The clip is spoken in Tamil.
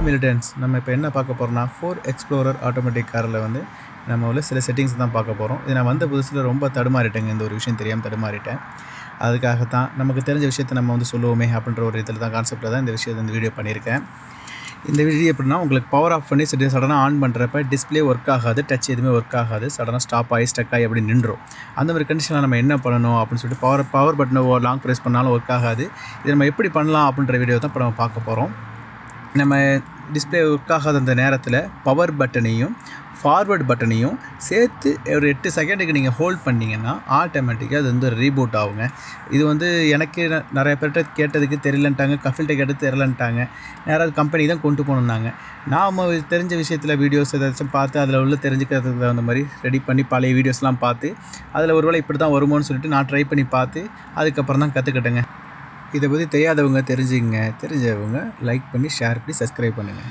ஹாய் மிலிட்டன்ஸ் நம்ம இப்போ என்ன பார்க்க போகிறோம்னா ஃபோர் எக்ஸ்ப்ளோரர் ஆட்டோமேட்டிக் காரில் வந்து நம்ம உள்ள சில செட்டிங்ஸ் தான் பார்க்க போகிறோம் இது நான் வந்த புதுசில் ரொம்ப தடுமாறிட்டேங்க. இந்த ஒரு விஷயம் தெரியாமல் தடுமாறிட்டேன். அதுக்காகத்தான் நமக்கு தெரிஞ்ச விஷயத்தை நம்ம வந்து சொல்லுவோமே அப்படின்ற ஒரு இதில் தான் கான்செப்டில் தான் இந்த விஷயத்தை இந்த வீடியோ பண்ணியிருக்கேன். இந்த வீடியோ எப்படின்னா உங்களுக்கு பவர் ஆஃப் பண்ணி சரி சடனாக ஆன் பண்ணுறப்ப டிஸ்பிளே ஒர்க் ஆகாது டச் எதுவுமே ஒர்க் ஆகாது சடனாக ஸ்டாப் ஆகி ஸ்டக் ஆகி அப்படி நின்றோம் அந்த மாதிரி கண்டிஷனில் நம்ம என்ன பண்ணணும் அப்படின்னு சொல்லிட்டு பவர் பவர் பட்டனை லாங் ப்ரெஸ் பண்ணாலும் ஒர்க் ஆகாது. இது நம்ம எப்படி பண்ணலாம் அப்படின்ற வீடியோ தான் இப்போ நம்ம பார்க்க போகிறோம் நம்ம டிஸ்ப்ளே ஒர்க் ஆகாத அந்த நேரத்தில் பவர் பட்டனையும் ஃபார்வர்ட் பட்டனையும் சேர்த்து ஒரு எட்டு செகண்டுக்கு நீங்கள் ஹோல்ட் பண்ணிங்கன்னா ஆட்டோமேட்டிக்காக அது வந்து ரீபூட் ஆகுங்க. இது வந்து எனக்கு நிறைய பேர்கிட்ட கேட்டதுக்கு தெரியலன்ட்டாங்க கஃபில்கிட்ட கேட்டு தெரியலன்ட்டாங்க. யாராவது கம்பெனி தான் கொண்டு போகணுன்னாங்க நாம் தெரிஞ்ச விஷயத்தில் வீடியோஸ் ஏதாச்சும் பார்த்து அதில் உள்ள தெரிஞ்சுக்கிறதுக்கு தகுந்த மாதிரி ரெடி பண்ணி பழைய வீடியோஸ்லாம் பார்த்து அதில் ஒருவேளை இப்படி தான் வருமோன்னு சொல்லிட்டு நான் ட்ரை பண்ணி பார்த்து அதுக்கப்புறம் தான் கற்றுக்கிட்டேங்க இதை பற்றி தெரியாதவங்க தெரிஞ்சுங்க தெரிஞ்சவங்க லைக் பண்ணி ஷேர் பண்ணி சப்ஸ்கிரைப் பண்ணுங்கள்